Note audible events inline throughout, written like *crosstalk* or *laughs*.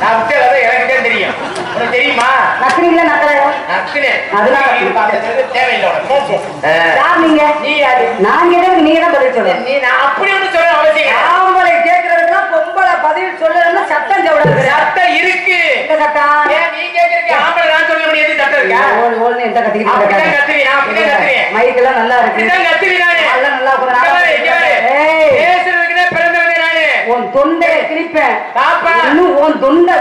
நான் எனக்கு தான் தெரியும். உனக்கு தெரியுமா? நக்குனே. அதனால. இருப்பா, அந்த இது தேவையில்லை. யார் நீங்க? நீ யாரு? நான் கேட்டதுக்கு நீங்க தான் பதில் சொல்லணும் நீ நான் அப்படி ஒண்ணும் சொல்ல அவசியம் இல்லை. ஆம்பளை கேட்கறதுக்கு பொம்பளை பதில் சொல்லணும்னு சட்டம் சட்டம் இருக்கு. இந்த சட்டம் ஏன் நீ கேக்குறீங்க ஆம்பளை நான் சொல்ல முடியாது சட்டம் இருக்கா? ஓடு ஓடுன்னு எந்த கத்திக்கிட்டு நல்லா இருக்கு. நானு? அதெல்லாம் நல்லா பிறந்தவனே நானு. உன் தொண்டையை கிழிப்பேன் பாப்பா. இன்னும் உன் தொண்டை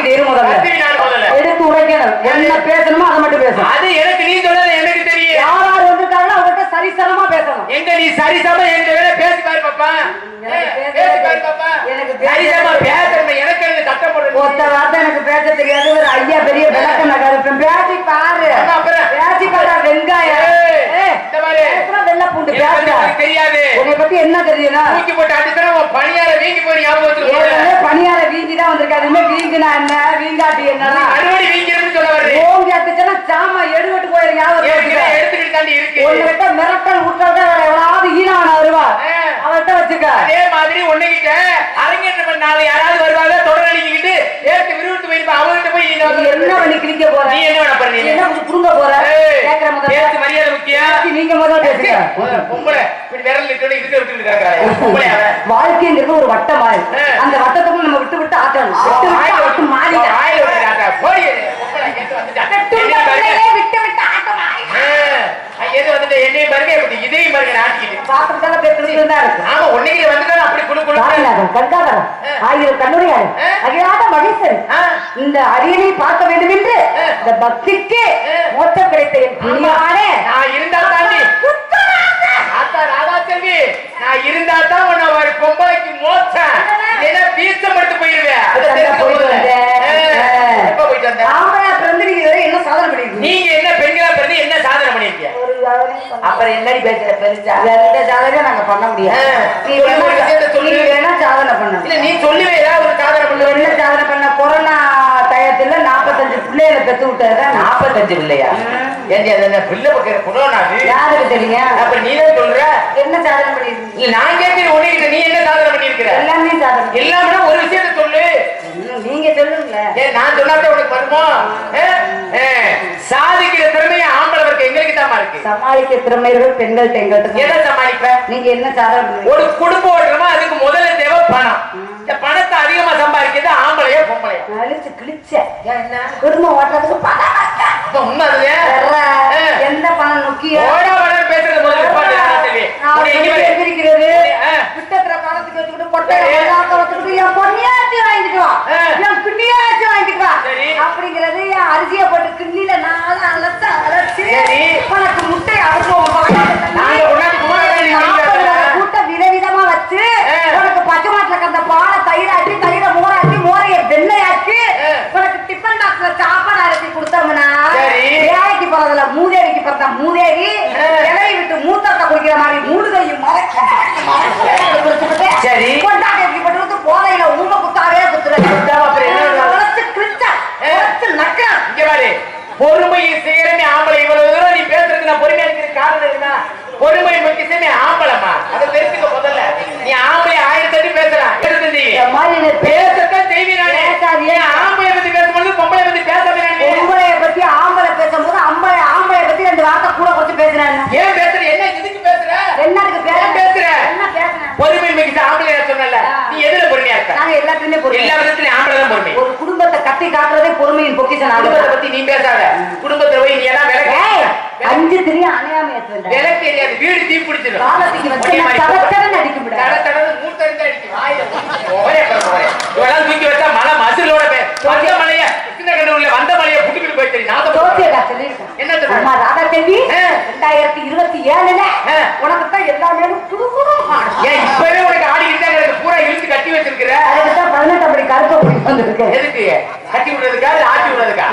எனக்கு முதல்ல. எடுத்து உரைக்கணும் என்ன பேசணுமோ அதை மட்டும் பேசணும் அது எனக்கு நீ சொன்னது எனக்கு தெரியும். யார் யார் வந்திருக்காங்களோ அவங்ககிட்ட சரிசமமா பேசணும். எங்க நீ சரிசமா எங்க வேலை பேசி பாரு பாப்பா. எனக்கு பேச பாரு பாப்பா. எனக்கு சரிசமா பேசுறேன் எனக்கு என்ன சட்டம் ஒத்த வார்த்தை எனக்கு பேச தெரியாது. ஒரு ஐயா பெரிய விளக்கம் பேசி பாரு? பேசி பாரு. வெங்காயம். பேசுனா வெள்ளை பூண்டு தெரியாது. உன்னை பத்தி என்ன தெரியணும் தூக்கி போட்டு அடிச்சா உன் பணியார வீங்கி போய் ஞாபகம் வச்சுக்கோ ஏற்கனவே பணியார வீங்கி தான் வந்திருக்காது இனிமே வீங்குனா என்ன? வீங்காட்டி என்னன்னா மறுபடி வீங்கிருந்து சொல்ல வர்றேன் ஓங்கி அடிச்சுன்னா சாமா எடுபட்டு போயிரு ஞாபகம். எடுத்துக்கிட்டு தாண்டி இருக்கு. உன்கிட்ட மிரட்டல் விட்டா எவ்வளவு ஈனான வருவா. அவர்கிட்ட வச்சுக்க. அதே மாதிரி உன்னைக்கிட்ட அரங்கேற்றம் நாளை யாராவது வருவாங்க? ஏற்க விரும்பத்து போயிருப்பா அவங்ககிட்ட போய் நீ வந்து என்ன பண்ணி கிழிக்க போற? நீ என்ன பண்ண போற நீ? என்ன பண்ணி புடுங்க போற? கேக்குற முதல்ல. பேச்சு மரியாதை முக்கியம். பேசி நீங்க முதல்ல பேசுங்க. பொம்பளை இப்படி விரல் இட்டு இதுக்கு பொம்பளை அவன் வாழ்க்கைங்கிறது ஒரு வட்டம் மாதிரி. அந்த வட்டத்துக்குள்ள நம்ம விட்டு விட்டு ஆட்டணும் விட்டு விட்டு ஆட்டம் மாறிட. வாயில விட்டு காட்டா. போய். பொம்பளை கேட்டு. விட்டு விட்டு ஆட்டம் எது வந்துட்டு என்னையும் பாருங்க. இப்படி இதையும் பாருங்க. நாட்டிக்கிட்டு பாத்துக்கிட்டால பேசுறது தான் இருக்கு. ஆமா உன்னைக்கு வந்துட்டா பாரநாதன் கங்காதரன் ஆயிரம் கண்ணுடையாரு ஆ. அகிலாத மகேசன். இந்த அரியணை பார்க்க வேண்டும் என்று. இந்த பக்திக்கு. மோட்சம் கிடைத்த என் புண்ணியவானே நான் இருந்தா தாண்டி. ராதா செல்வி நான் இருந்தா தான் உன்னை ஒரு பொம்பளைக்கு இல்லைன்னா பீச்சம் எடுத்து போயிருவேன் ஆம்பளை பிறந்து நீங்க என்ன சாதனை பண்ணிருக்கீங்க நீங்க என்ன பெண்களா பிறந்து என்ன சாதனை பண்ணிருக்கீங்க. அப்புறம் என்னடி பேசுற? பெருசா? எந்த சாதனையும் நாங்க பண்ண முடியாது. நீ வேணா- சாதனை பண்ண. இல்ல நீ சொல்லுவே ஒரு சாதனை என்ன பண்ணுவேன் சாதனை பண்ண? கொரோனா டயத்துல நாற்பத்தஞ்சு பிள்ளைகளை பெத்து விட்டதுதான். நாற்பத்தஞ்சு பிள்ளையா? என்ன பிள்ளை பக்கிற குடோனாது யாருக்கு தெரியும் அப்புறம் நீ தான் சொல்ற? என்ன சாதனை பண்ணிருக்கீங்க நான் கேட்கிறேன் உன்னைகிட்ட நீ என்ன சாதனை பண்ணிருக்கிற எல்லாமே சாதனை எல்லாமே ஒரு விஷயத்த சொல்லு. நீங்க சொல்லுங்களேன் ஏன் நான் சொன்னாதான் உனக்கு வருமோ. சாதிக்கிற திறமையை ஆம்பளை வர்க்க எங்களுக்கு தான் இருக்கு. சமாளிக்க திறமைகள் பெண்கள் எங்கள்கிட்ட எதை சமாளிப்ப? நீங்க என்ன சாதனை? ஒரு குடும்பம் ஓடுறோமா அதுக்கு முதல்ல தேவை பணம். இந்த பணத்தை அதிகமா சம்பாதிக்கிறது ஆம்பளையா பொம்பளையா. அழிச்சு கிழிச்ச. குடும்பம் ஓட்டுறதுக்கு பணம் உண்மை. எந்த பணம் முக்கியம் ஓட பேசுறது முதல்ல நிப்பாட்டு, ராதா செல்வி. நான் உன்னை எங்க வந்து வர- எதிர்க்கிறது ஆ. விட்டத்துல காலத்துக்கு வச்சுக்கிட்டு கொட்டை வச்சுக்கிட்டு என் பொண்ணியாச்சு வாங்கிட்டு வா. என் பின்னியாச்சு வாங்கிட்டு வா. அப்படிங்கிறது என் அரிசியை போட்டு கிண்ணில நாலு அலச அலசி சரி. உனக்கு முட்டை வீட்டுல கூட்ட விதவிதமா வச்சு. உனக்கு பச்சை மாட்டுல கந்த பாலை தயிராக்கி தயிரை மோராக்கி மோரைய வெள்ளையாக்கி. உனக்கு டிஃபன் பாக்ஸ்ல சாப்பாடு அரைச்சி கொடுத்தோம்னா சரி. வேலைக்கு போறதுல மூதேவிக்கு பிறந்த மூதேவி குடிக்கிற மாதிரி மூடுகையும் சரி. கொண்டாட்டி எப்படி போட்டு வந்து போதையில ஊம குத்தாவே பாரு பொறுமையை செய்யறமே ஆம்பளை. இவ்வளவு தூரம் நீ பேசுறதுக்கு நான் பொறுமையா இருக்கிற காரணம் என்ன? பொறுமை முக்கியமே ஆம்பளமா அதை தெரிஞ்சுக்க முதல்ல. நீ ஆம்பளை ஆயிரத்தி எட்டு பேசலாம் எடுத்து நீ. இந்த மாதிரி நீ பேச பேசத்தான் பேசாதீங்க. ஏன் ஆம்பளை பத்தி பேசும்போது பொம்பளை பத்தி பேசாம? பொம்பளைய பத்தி ஆம்பளை பேசும்போது ஆம்பளை ஆம்பளைய பத்தி ரெண்டு வார்த்தை கூட குறைச்சு பேசுறாங்க. ஏன் பேசுற என்ன இதுக்கு பேசுற என்னத்துக்கு பேச ஏன் பேசுற? என்ன பேசுறேன் பொறுமை மிக்க ஆம்பளை சொன்னல? நீ எதுல பொறுமையா இருக்க? நாங்க எல்லாத்துலயுமே பொறுமை எல்லா விதத்திலும் ஆம்பளை தான் பொறுமை. ஒரு குடும்பத்தை கட்டி காட்டுறதே பொறுமையின் பொக்கிஷம். குடும்பத்தை பத்தி நீ பேசாத. குடும்பத்துல போய் நீ எல்லாம் விளக்கு. ஏய், அஞ்சு தெரியும் அணையாம விளக்கு தெரியாது வீடு தீ பிடிச்சிடும் காலத்துக்கு வச்சு தடத்தடன்னு அடிக்க முடியாது. தட தடன்னு மூத்தறிஞ்சு அடிக்கும். இவெல்லாம் தூக்கி வச்சா மலை மசிலோட வந்த மலைய கிருஷ்ணகண்டூர்ல வந்த மலைய புட்டுக்கிட்டு போய் தெரியும். என்ன ராதா தேவி. ரெண்டாயிரத்தி இருபத்தி ஏழுல ஆ. உனக்கு தான் எல்லாமே புது புது பாடம். ஏன் இப்பவே உனக்கு ஆடிக்கிட்டு தான் கிடக்கு. பூரா இழுத்து கட்டி வச்சிருக்கிற அதுக்கு தான் பதினெட்டு அப்படி கருப்பை பிடிச்சி வந்திருக்கேன். எதுக்கு? கட்டி விடுறதுக்கா? இல்ல ஆட்டி விடுறதுக்கா?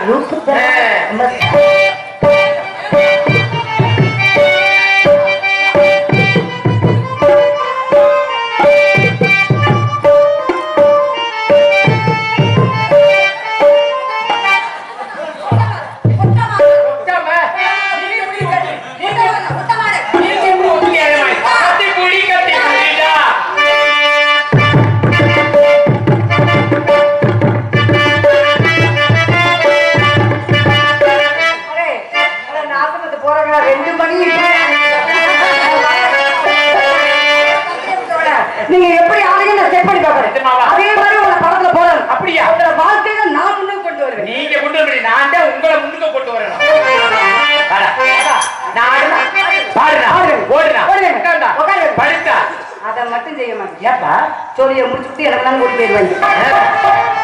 மட்டும் செய்ய மாட்டேன் ஏப்பா? சோழியை முடிச்சுட்டு எனக்கு தான் கூட்டி போயிடுவாங்க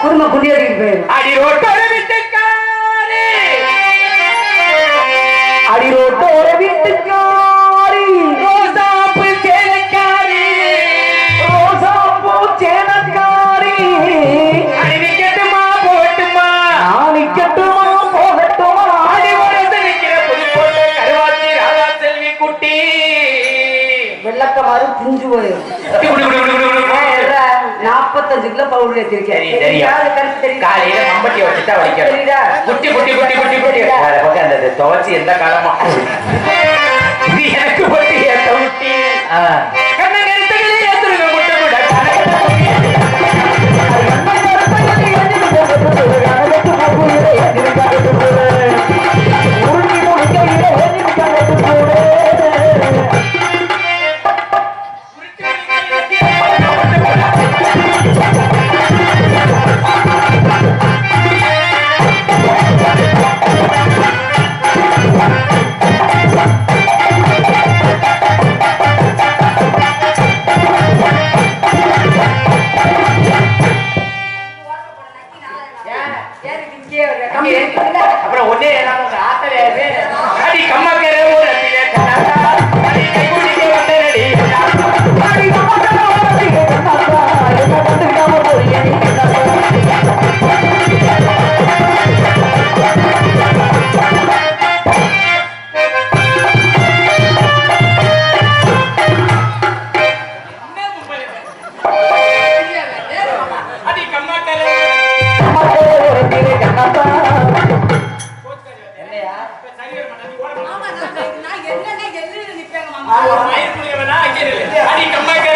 குடும்ப குடியேறிட்டு போயிடும் அடி ரோட்டோர வீட்டுக்காரி. அடி ரோட்டோர வீட்டுக்காரி ரோசாப்பூ சேலைக்காரி. ரோசாப்பூ சேனக்காரி அடி நிக்கட்டுமா, போகட்டுமா? நாணிக்கட்டுமா போகட்டுமா அடி உரசு நிக்கிற புது போட்ட கருவாச்சி ராதா செல்வி குட்டி. வெள்ளக்கமாறு புஞ்சு போயிடும் குடி, குடி, குடி, குடி, குடி, குடி. கிலோ பவுடர் தெரியுதா? காலையில மம்பட்டியை வச்சுட்டா? குட்டி குட்டி குட்டி குட்டி குட்டி. வேற பக்கம் அந்த துவச்சி எந்த காலமா? *laughs* எனக்கு என்னன்னே எல்லையில நிப்பாங்க மாமா ஆயிரம் புரியவனா அங்கே அடி கம்மக்கர